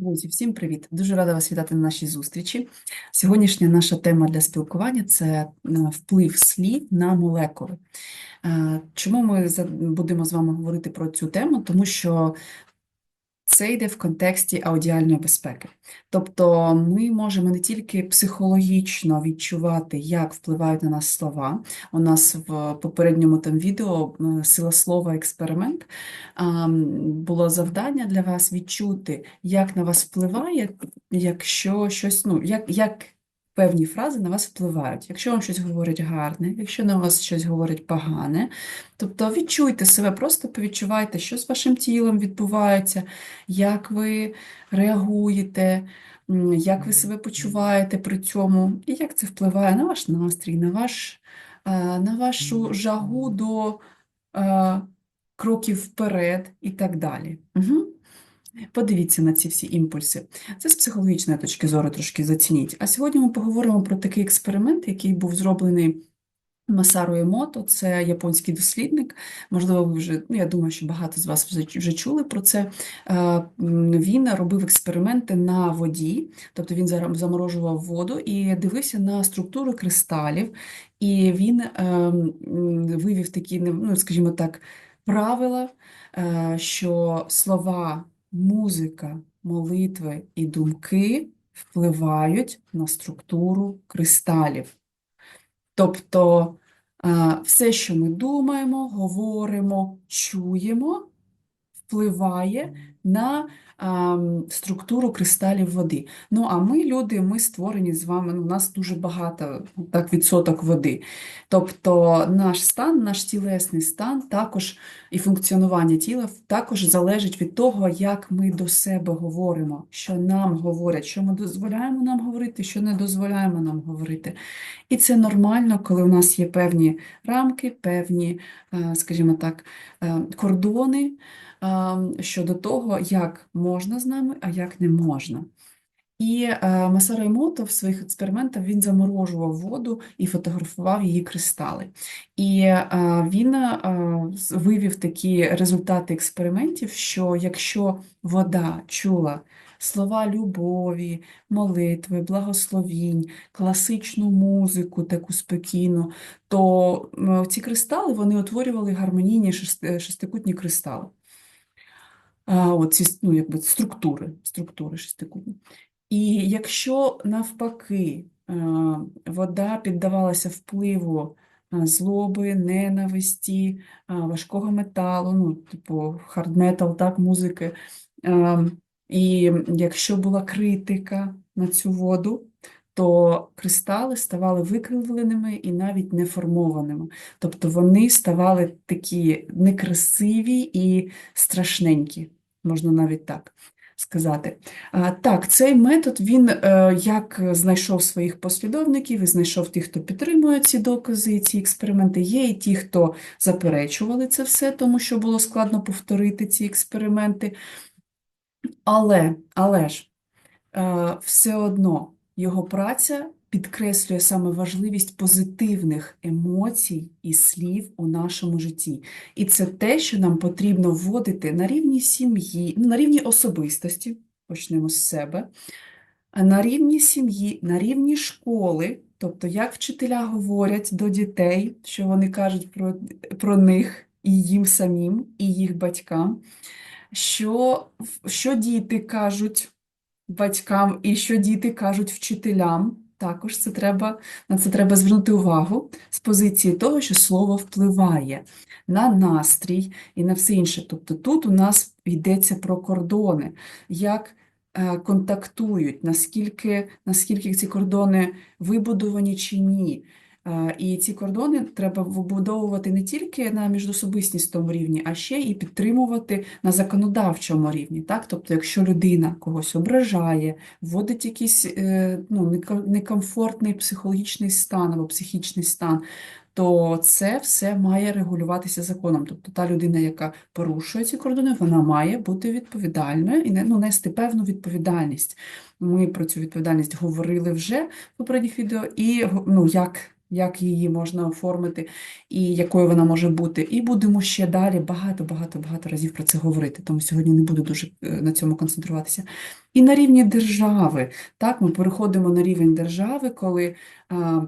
Друзі, всім привіт! Дуже рада вас вітати на нашій зустрічі. Сьогоднішня наша тема для спілкування це е, вплив слів на молекули. Е, Чому ми будемо з вами говорити про цю тему? Тому що це йде в контексті аудіальної безпеки. Тобто ми можемо не тільки психологічно відчувати, як впливають на нас слова. У нас в попередньому там відео е, сила слова експеримент. Було завдання для вас відчути, як на вас впливає, якщо щось, ну, як, як певні фрази на вас впливають. Якщо вам щось говорять гарне, якщо на вас щось говорять погане, тобто відчуйте себе, просто повідчувайте, що з вашим тілом відбувається, як ви реагуєте, як ви себе почуваєте при цьому, і як це впливає на ваш настрій, на ваш, е, на вашу жагу до е, кроків вперед і так далі. Угу. Подивіться на ці всі імпульси. Це з психологічної точки зору трошки зацініть. А сьогодні ми поговоримо про такий експеримент, який був зроблений Масару Емото, це японський дослідник. Можливо, ви вже, ну я думаю, що багато з вас вже, чули про це. Він робив експерименти на воді, тобто він заморожував воду і дивився на структуру кристалів, і він е, вивів такі, ну, скажімо так, правила, е, що слова, музика, молитви і думки впливають на структуру кристалів. Тобто е, все, що ми думаємо, говоримо, чуємо, впливає на структуру кристалів води. Ну, а ми, люди, ми створені з вами, ну, у нас дуже багато так, відсоток води. Тобто наш стан, наш тілесний стан також і функціонування тіла також залежить від того, як ми до себе говоримо, що нам говорять, що ми дозволяємо нам говорити, що не дозволяємо нам говорити. І це нормально, коли у нас є певні рамки, певні, е, скажімо так, е, кордони щодо того, як можна з нами, а як не можна. І е, Масаро Емото в своїх експериментах він заморожував воду і фотографував її кристали. І е, він е, вивів такі результати експериментів, що якщо вода чула слова любові, молитви, благословінь, класичну музику, таку спокійну, то ці кристали вони утворювали гармонійні шестикутні кристали. Оці, ну, якби структури, структури шестикутні. І якщо навпаки е, вода піддавалася впливу е, злоби, ненависті, е, важкого металу, ну, типу metal, так, музики, е, і якщо була критика на цю воду, то кристали ставали викривленими і навіть неформованими. Тобто вони ставали такі некрасиві і страшненькі, можна навіть так сказати. А, Так, цей метод він е, як знайшов своїх послідовників і знайшов тих, хто підтримує ці докази, ці експерименти. Є і ті, хто заперечували це все, тому що було складно повторити ці експерименти. Але, але ж, е, все одно його праця підкреслює саме важливість позитивних емоцій і слів у нашому житті. І це те, що нам потрібно вводити на рівні сім'ї, на рівні особистості, почнемо з себе, на рівні сім'ї, на рівні школи, тобто як вчителя говорять до дітей, що вони кажуть про, про них і їм самим, і їх батькам, що, що діти кажуть батькам і що діти кажуть вчителям. Також це треба, на це треба звернути увагу з позиції того, що слово впливає на настрій і на все інше. Тобто тут у нас йдеться про кордони, як е, контактують, наскільки, наскільки ці кордони вибудовані чи ні. Е, І ці кордони треба вибудовувати не тільки на міжособистісному рівні, а ще і підтримувати на законодавчому рівні. Так? Тобто, якщо людина когось ображає, вводить якийсь е, ну, некомфортний психологічний стан або психічний стан, то це все має регулюватися законом. Тобто та людина, яка порушує ці кордони, вона має бути відповідальною і ну, нести певну відповідальність. Ми про цю відповідальність говорили вже в попередніх відео, і ну, як як її можна оформити і якою вона може бути. І будемо ще далі багато-багато-багато разів про це говорити, тому сьогодні не буду дуже е, на цьому концентруватися. І на рівні держави, так, ми переходимо на рівень держави, коли а,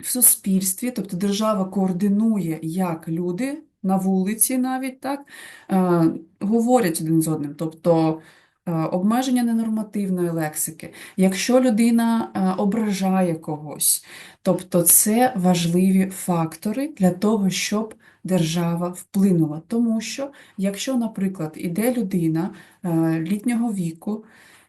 в суспільстві, тобто держава координує, як люди на вулиці навіть так, а, говорять один з одним. Тобто обмеження ненормативної лексики. Якщо людина е, ображає когось, тобто це важливі фактори для того, щоб держава вплинула. Тому що, якщо, наприклад, іде людина е, літнього віку,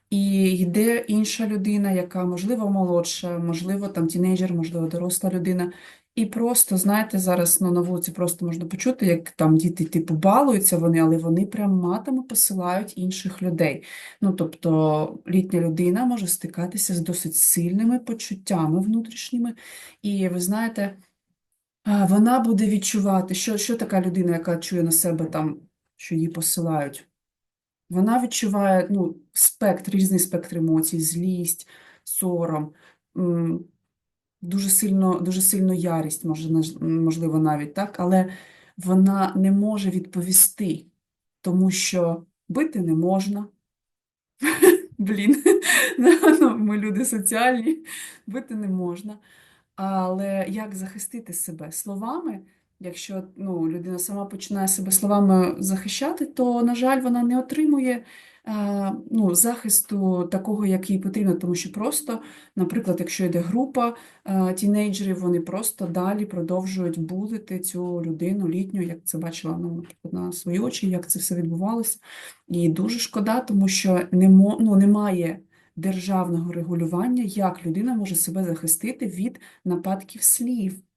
і йде інша людина, яка, можливо, молодша, можливо, там тінейджер, можливо, доросла людина. І просто, знаєте, зараз ну, на вулиці просто можна почути, як там діти типу балуються вони, але вони прям матами посилають інших людей. Ну, тобто літня людина може стикатися з досить сильними почуттями внутрішніми. І ви знаєте, вона буде відчувати, що, що така людина, яка чує на себе там, що її посилають. Вона відчуває ну, спектр, різний спектр емоцій, злість, сором, дуже сильно, дуже сильно ярість, можливо, навіть так, але вона не може відповісти, тому що бити не можна. Блін, ну, ми люди соціальні, бити не можна. Але як захистити себе словами? Якщо ну, людина сама починає себе словами захищати, то, на жаль, вона не отримує е, ну, захисту такого, як їй потрібно, тому що просто, наприклад, якщо йде група е, тінейджерів, вони просто далі продовжують булити цю людину літню, як це бачила ну, на свої очі, як це все відбувалося. І дуже шкода, тому що не мо, ну, немає державного регулювання, як людина може себе захистити від нападків слів.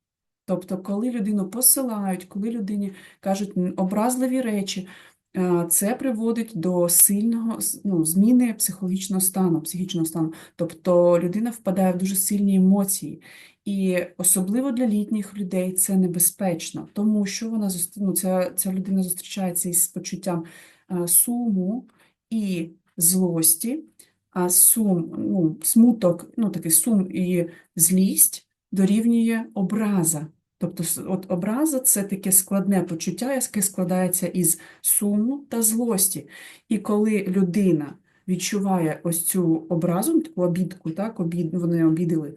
Тобто, коли людину посилають, коли людині кажуть образливі речі, е, це приводить до сильного ну, зміни психологічного стану, психічного стану. Тобто людина впадає в дуже сильні емоції. І особливо для літніх людей це небезпечно, тому що вона ну, ця, ця людина зустрічається із почуттям е, суму і злості, а сум, ну, смуток, ну, такий сум і злість дорівнює образа. Тобто, от образа це таке складне почуття, яке складається із суму та злості. І коли людина відчуває ось цю образу, таку обідку, так, обід, вони обідали,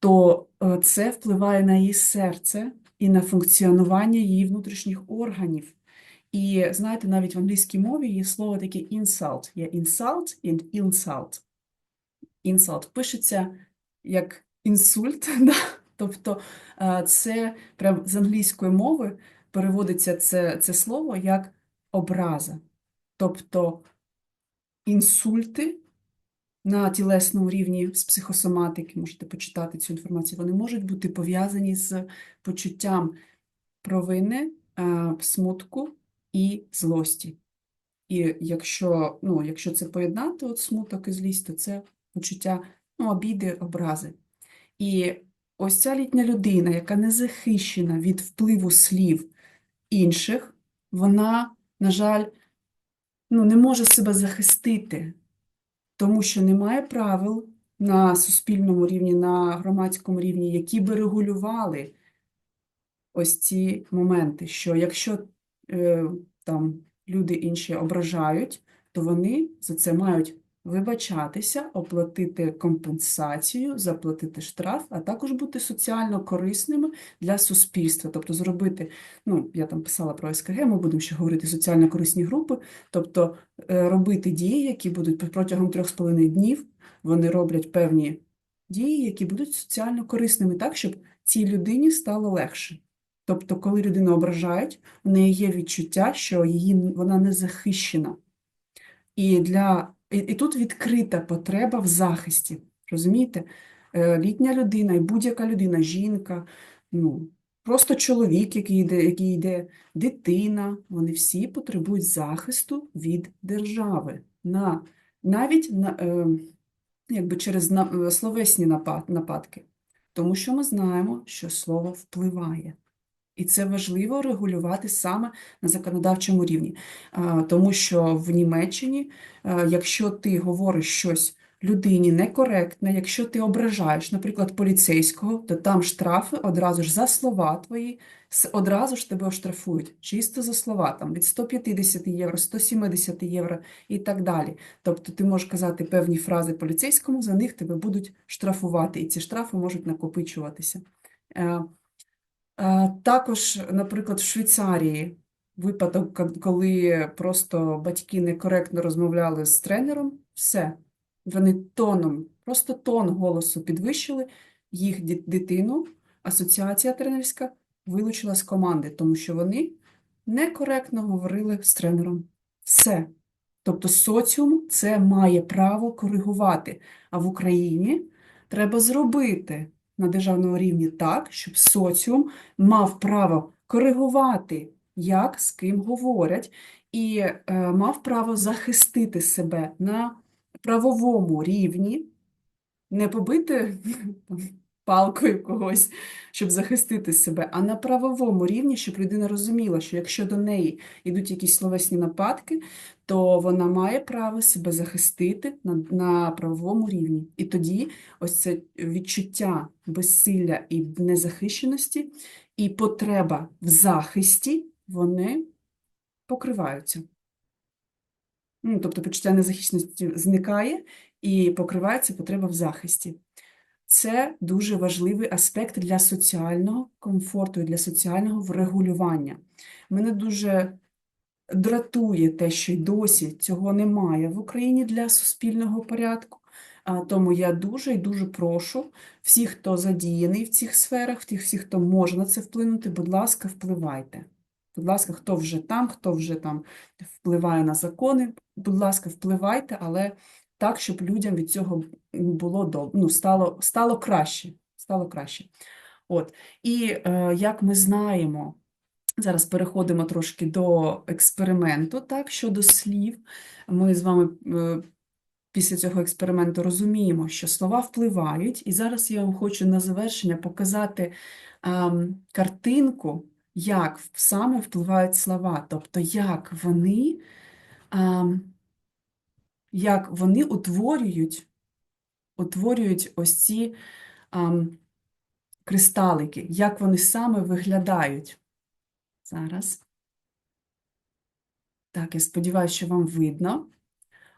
то е, це впливає на її серце і на функціонування її внутрішніх органів. І знаєте, навіть в англійській мові є слово таке insult. Є insult і insult. Insult пишеться як інсульт, да? Тобто е, це прям з англійської мови переводиться це, це слово як образа. Тобто інсульти на тілесному рівні з психосоматики, можете почитати цю інформацію, вони можуть бути пов'язані з почуттям провини, е, смутку і злості. І якщо, ну, якщо це поєднати, от смуток і злість, то це почуття ну, обіди, образи. І ось ця літня людина, яка не захищена від впливу слів інших, вона, на жаль, ну, не може себе захистити, тому що немає правил на суспільному рівні, на громадському рівні, які би регулювали ось ці моменти, що якщо е, там люди інші ображають, то вони за це мають вибачатися, оплатити компенсацію, заплатити штраф, а також бути соціально корисними для суспільства. Тобто зробити, ну, я там писала про СКГ, ми будемо ще говорити соціально корисні групи, тобто е, робити дії, які будуть протягом трьох з половиною днів, вони роблять певні дії, які будуть соціально корисними, так, щоб цій людині стало легше. Тобто, коли людину ображають, в неї є відчуття, що її, вона не захищена. І, для, і, і тут відкрита потреба в захисті. Розумієте? Е, Літня людина і будь-яка людина, жінка, ну, просто чоловік, який йде, який йде, дитина, вони всі потребують захисту від держави. На, навіть на, е, якби через на, е, словесні напад, нападки. Тому що ми знаємо, що слово впливає. І це важливо регулювати саме на законодавчому рівні. Тому що в Німеччині, якщо ти говориш щось людині некоректне, якщо ти ображаєш, наприклад, поліцейського, то там штрафи одразу ж за слова твої, одразу ж тебе оштрафують, чисто за слова, там від 150 євро, 170 євро і так далі. Тобто ти можеш казати певні фрази поліцейському, за них тебе будуть штрафувати, і ці штрафи можуть накопичуватися. Також, наприклад, в Швейцарії випадок, коли просто батьки некоректно розмовляли з тренером, все, вони тоном, просто тон голосу підвищили, їх дитину, асоціація тренерська вилучила з команди, тому що вони некоректно говорили з тренером. Все. Тобто соціум це має право коригувати. А в Україні треба зробити на державному рівні так, щоб соціум мав право коригувати, як з ким говорять, і е, мав право захистити себе на правовому рівні, не побити палкою когось, щоб захистити себе, а на правовому рівні, щоб людина розуміла, що якщо до неї йдуть якісь словесні нападки, то вона має право себе захистити на, на правовому рівні. І тоді ось це відчуття безсилля і незахищеності, і потреба в захисті, вони покриваються. Ну, тобто почуття незахищеності зникає і покривається потреба в захисті. Це дуже важливий аспект для соціального комфорту і для соціального врегулювання. Мене дуже дратує те, що й досі цього немає в Україні для суспільного порядку. Тому я дуже і дуже прошу всіх, хто задіяний в цих сферах, всіх, хто може на це вплинути, будь ласка, впливайте. Будь ласка, хто вже там, хто вже там впливає на закони, будь ласка, впливайте, але так, щоб людям від цього було ну, стало, стало краще. Стало краще. От. І е, як ми знаємо, зараз переходимо трошки до експерименту, так, щодо слів. Ми з вами е, після цього експерименту розуміємо, що слова впливають, і зараз я вам хочу на завершення показати ем, картинку, як саме впливають слова, тобто як вони, ем, як вони утворюють, утворюють ось ці ем, кристалики, як вони саме виглядають. Зараз. Так, я сподіваюся, що вам видно.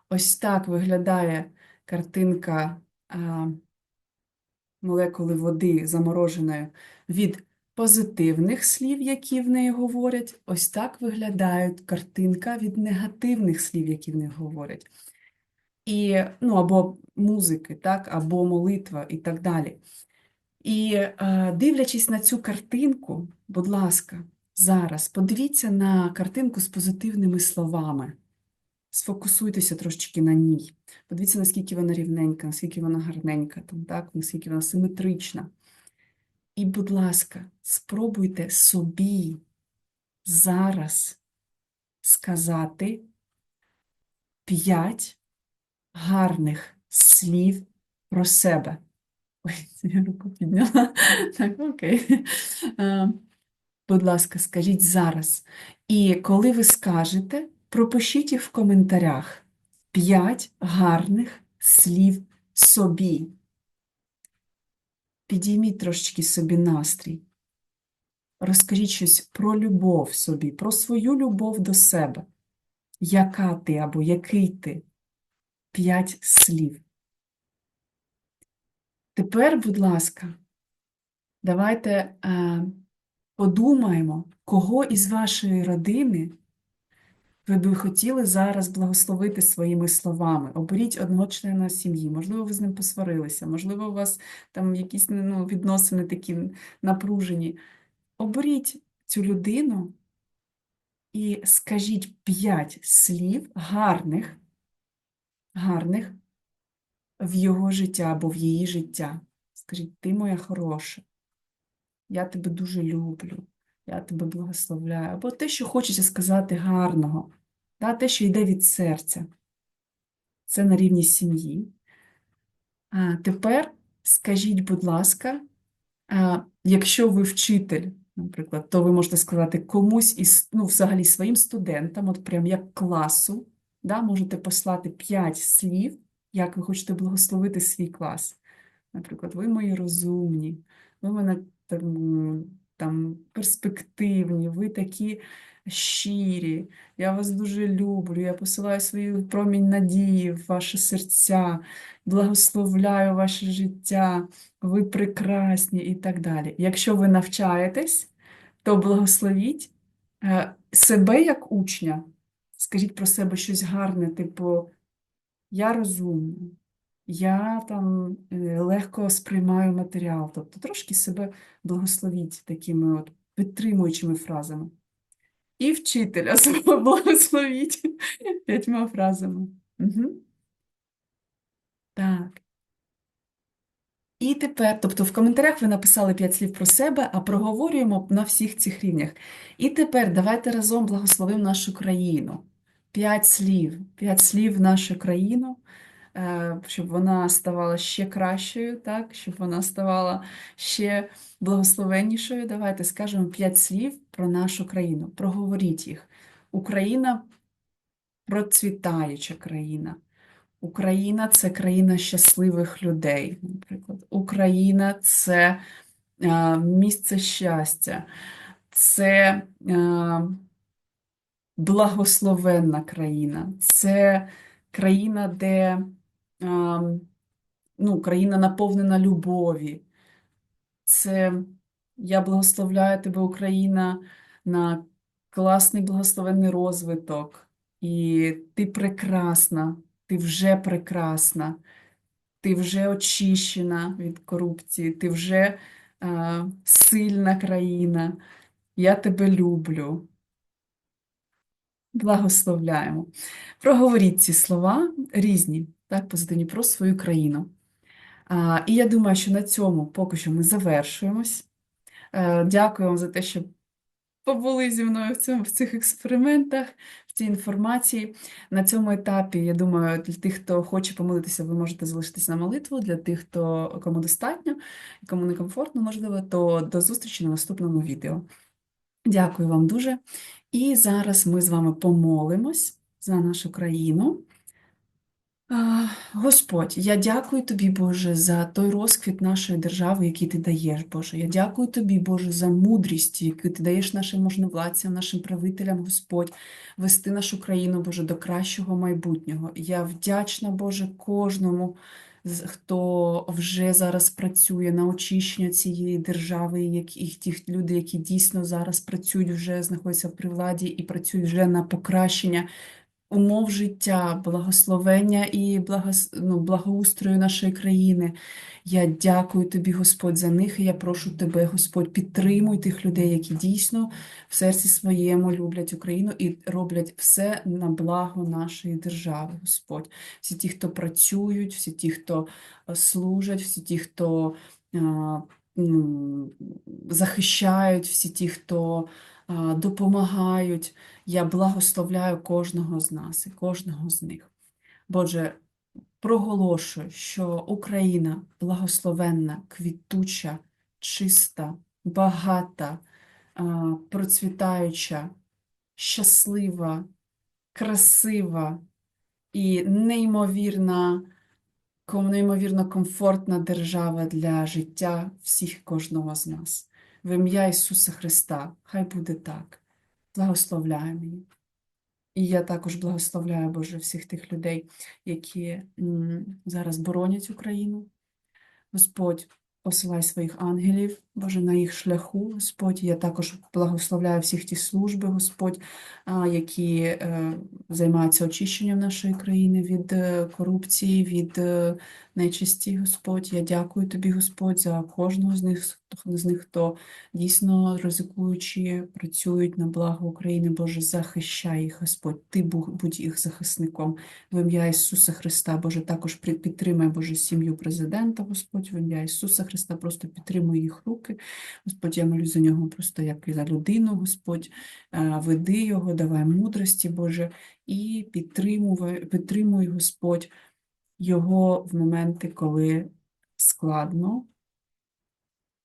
Ось так виглядає картинка а, молекули води замороженої від позитивних слів, які в неї говорять. Ось так виглядає картинка від негативних слів, які в них говорять. І, ну, або музики, так, або молитва і так далі. І е, дивлячись на цю картинку, будь ласка, зараз подивіться на картинку з позитивними словами. Сфокусуйтеся трошечки на ній. Подивіться, наскільки вона рівненька, наскільки вона гарненька, там, так, наскільки вона симетрична. І, будь ласка, спробуйте собі зараз сказати п'ять гарних слів про себе. Ой, я руку підняла. Так, окей. Е, Будь ласка, скажіть зараз. І коли ви скажете, пропишіть їх в коментарях. П'ять гарних слів собі. Підійміть трошечки собі настрій. Розкажіть щось про любов собі, про свою любов до себе. Яка ти або який ти? П'ять слів. Тепер, будь ласка, давайте е, подумаємо, кого із вашої родини ви би хотіли зараз благословити своїми словами. Оберіть одного члена сім'ї. Можливо, ви з ним посварилися, можливо, у вас там якісь ну, відносини такі напружені. Оберіть цю людину і скажіть п'ять слів гарних, гарних в його життя або в її життя. Скажіть, ти моя хороша, я тебе дуже люблю, я тебе благословляю. Або те, що хочеться сказати гарного, та, те, що йде від серця. Це на рівні сім'ї. А тепер скажіть, будь ласка, а, якщо ви вчитель, наприклад, то ви можете сказати комусь із, ну, взагалі своїм студентам, от прям як класу, да, можете послати 5 слів як ви хочете благословити свій клас. Наприклад, ви мої розумні, ви мене там, там перспективні, ви такі щирі, я вас дуже люблю, я посилаю свою промінь надії в ваші серця, благословляю ваше життя, ви прекрасні і так далі. Якщо ви навчаєтесь, то благословіть е, себе як учня. Скажіть про себе щось гарне, типу, я розумна, я там е, легко сприймаю матеріал, тобто трошки себе благословіть такими от підтримуючими фразами. І вчителя свого благословіть п'ятьма фразами. Угу. Так. І тепер, тобто в коментарях ви написали п'ять слів про себе, а проговорюємо на всіх цих рівнях. І тепер давайте разом благословимо нашу країну. П'ять слів, п'ять слів в нашу країну, е, щоб вона ставала ще кращою, так? щоб вона ставала ще благословеннішою. Давайте скажемо п'ять слів про нашу країну. Проговоріть їх. Україна процвітаюча країна. Україна це країна щасливих людей, наприклад. Україна це е, місце щастя, це е, благословенна країна, це країна, де ну, країна наповнена любові. Це я благословляю тебе, Україна, на класний благословенний розвиток. І ти прекрасна, ти вже прекрасна, ти вже очищена від корупції, ти вже е, сильна країна. Я тебе люблю. Благословляємо. Проговоріть ці слова різні, так, позитивні про свою країну. А, І я думаю, що на цьому поки що ми завершуємось. Е, Дякую вам за те, що побули зі мною в цьому, в цих експериментах, в цій інформації. На цьому етапі, я думаю, для тих, хто хоче помолитися, ви можете залишитися на молитву. Для тих, хто кому достатньо, кому не комфортно, можливо, то до зустрічі на наступному відео. Дякую вам дуже. І зараз ми з вами помолимось за нашу країну. Господь, я дякую тобі, Боже, за той розквіт нашої держави, який ти даєш, Боже. Я дякую тобі, Боже, за мудрість, яку ти даєш нашим можновладцям, нашим правителям, Господь, вести нашу країну, Боже, до кращого майбутнього. Я вдячна, Боже, кожному, хто вже зараз працює на очищення цієї держави, як і ті люди, які дійсно зараз працюють, вже знаходяться при владі і працюють вже на покращення умов життя, благословення і благос... ну, благоустрою нашої країни. Я дякую тобі, Господь, за них, і я прошу тебе, Господь, підтримуй тих людей, які дійсно в серці своєму люблять Україну і роблять все на благо нашої держави, Господь. Всі ті, хто працюють, всі ті, хто е, служать, всі ті, хто а, ну, захищають, всі ті, хто допомагають. Я благословляю кожного з нас і кожного з них. Боже, проголошую, що Україна благословенна, квітуча, чиста, багата, процвітаюча, щаслива, красива і неймовірна, неймовірно комфортна держава для життя всіх кожного з нас. В ім'я Ісуса Христа, хай буде так. Благословляй мені. І я також благословляю, Боже, всіх тих людей, які зараз боронять Україну. Господь, посилай своїх ангелів, Боже, на їх шляху, Господь. Я також благословляю всіх ті служби, Господь, які е, займаються очищенням нашої країни від е, корупції, від е, нечисті, Господь. Я дякую тобі, Господь, за кожного з них, з них, хто дійсно ризикуючи, працюють на благо України, Боже, захищай їх, Господь. Ти бу- будь їх захисником. В ім'я Ісуса Христа, Боже, також підтримай, Боже, сім'ю президента, Господь, в ім'я Ісуса Христа, просто підтримуй їх руки. Господь, я молюсь за нього просто як і за людину, Господь, Е, веди його, давай мудрості, Боже, і підтримуй, підтримуй, Господь, його в моменти, коли складно.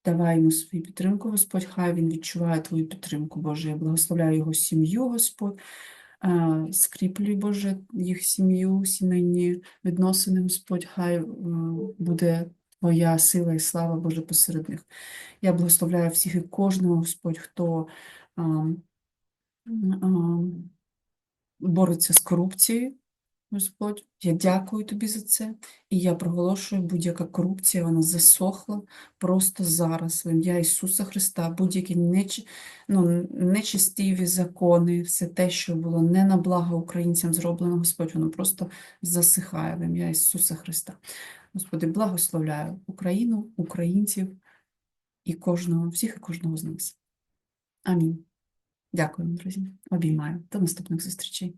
Давай йому свою підтримку, Господь, хай він відчуває твою підтримку, Боже. Я благословляю його сім'ю, Господь. Е, Скріплюй, Боже, їх сім'ю, сімейні відносини, Господь, хай е, буде Твоя сила і слава, Боже, посеред них. Я благословляю всіх і кожного, Господь, хто а, а, бореться з корупцією, Господь. Я дякую тобі за це. І я проголошую, будь-яка корупція, вона засохла просто зараз, в ім'я Ісуса Христа, будь-які неч... ну, нечистиві закони, все те, що було не на благо українцям зроблено, Господь, воно просто засихає в ім'я Ісуса Христа. Господи, благословляю Україну, українців і кожного, всіх і кожного з нас. Амінь. Дякую, друзі. Обіймаю. До наступних зустрічей.